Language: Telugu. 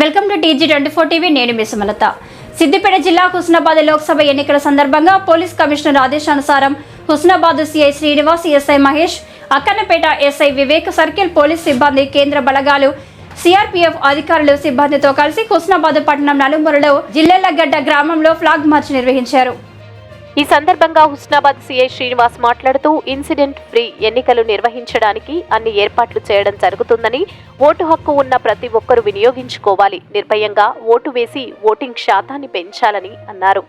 Welcome to TG twenty four TV నేను మీ సుమలత. సిద్దిపేట జిల్లా హుస్నాబాద్ లోక్సభ ఎన్నికల సందర్భంగా పోలీస్ కమిషనర్ ఆదేశానుసారం Husnabad CI Srinivas SI Mahesh Akkannapeta SI Vivek circle police సిబ్బంది కేంద్ర బలగాలు సిఆర్పీఎఫ్ అధికారులు సిబ్బందితో కలిసి హుస్నాబాద్ పట్టణం నలుమూరులో జిల్లెలగడ్డ గ్రామంలో ఫ్లాగ్ మార్చ్ నిర్వహించారు. ఈ సందర్భంగా హుస్నాబాద్ సీఐ శ్రీనివాస్ మాట్లాడుతూ ఇన్సిడెంట్ ఫ్రీ ఎన్నికలు నిర్వహించడానికి అన్ని ఏర్పాట్లు చేయడం జరుగుతుందని ఓటు హక్కు ఉన్న ప్రతి ఒక్కరూ వినియోగించుకోవాలి. నిర్భయంగా ఓటు వేసి ఓటింగ్ శాతాన్ని పెంచాలని అన్నారు.